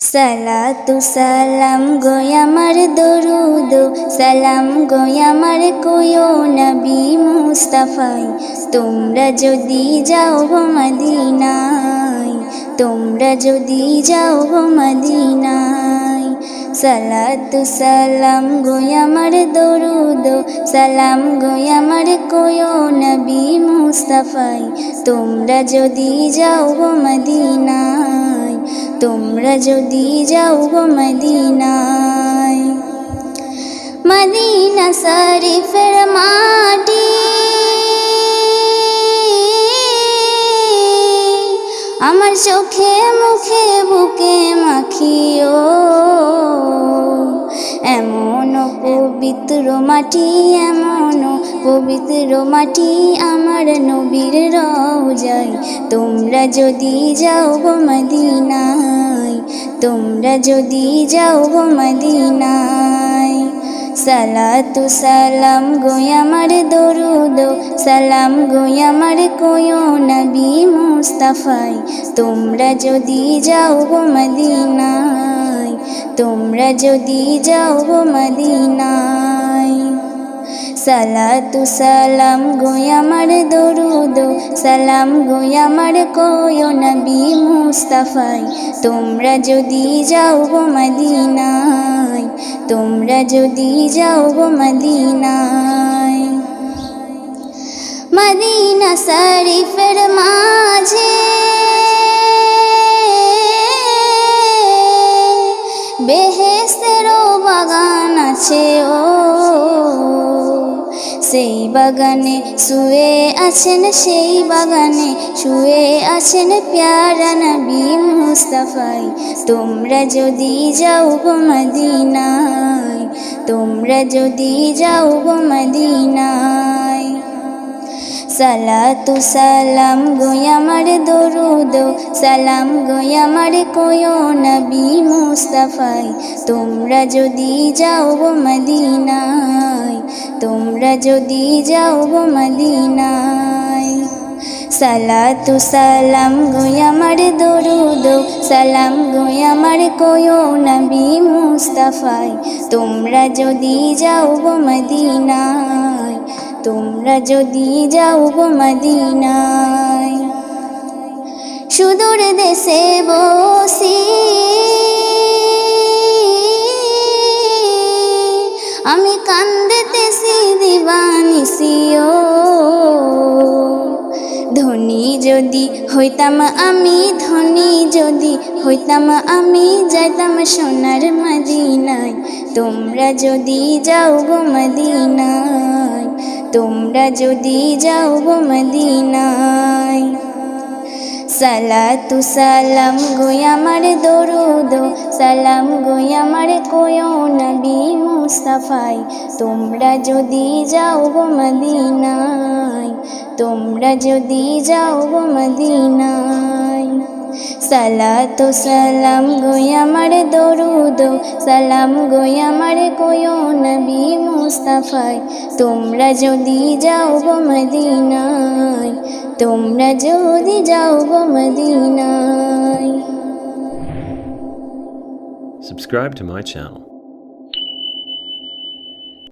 সালাতু সালাম গো আমার দরুদ, সালাম গো আমার কোয়ো নবী মুস্তাফাই। তোমরা যদি যাও মদিনায়, তোমরা যদি যাও মদিনায়। সালাতু সালাম গো আমার দরুদ, সালাম গো আমার কোয়ো নবী মুস্তাফাই। তোমরা যদি যাও মদিনায় তোমরা যদি যাও গো মদিনায়, মদিনা শরীফের মাটি। আমার চোখে মুখে বুকে মাখিও, এমন পবিত্র মাটি, এমন পবিত্র মাটি আমার নবীর রওজায়। তোমরা যদি যাও গো মদিনায় তোমরা যদি যাও গো মদিনায়, সালাতু সালাম গো আমার দরুদ, সালাম গো আমার কোয়ো নবী মুস্তাফাই। তোমরা যদি যাও গো মদিনায়, তোমরা যদি যাও গো মদিনায় সালাতু সালাম গো আমার দরুদ, সালাম গো আমার কোয়ো নবী মুস্তাফাই। তোমরা যদি যাও গো মদিনায়, তোমরা যদি যাও গো মদিনায়। মদিনা শরীফের মাঝে বেহেস্তেরও বাগান আছে ও সেই বাগানে, শুয়ে আছেন সেই বাগানে, শুয়ে আছেন প্যারা নবী মুস্তাফাই। তোমরা যদি যাও গো মদিনায়, তোমরা যদি যাও গো মদিনায়। সালাতু সালাম গো আমার দরুদ, সালাম গো আমার কোয়ো নবী মুস্তাফাই। তোমরা যদি যাও গো মদিনায়, তোমরা যদি যাও গো মদিনায়। সালাতু সালাম গো আমার দরুদ, সালাম গো আমার কোয়ো নবী মুস্তাফাই। তোমরা যদি যাও গো মদিনায় তোমরা যদি যাও গো মদিনায়, সুদূর দেশে বসি, আমি কান্দেতেছি দিবানিসিও ধনী যদি হইতাম আমি, ধনী যদি হইতাম আমি, যাইতাম সোনার মদিনায়। তোমরা যদি যাও গো মদিনায় তোমরা যদি যাও গো মদিনায়, সালাতু সালাম গো আমার দরুদ, সালাম গো আমার কোয়ো নবী মুস্তাফাই। তোমরা যদি যাও গো মদিনায়, তোমরা যদি যাও গো মদিনায়। সালাতু সালাম গো আমার দরুদ, সালাম গো আমার কোয়ো নবী মুস্তাফাই তোমরা যদি যাও গো মদিনায়, তোমরা যদি যাও গো মদিনায় Subscribe to my channel.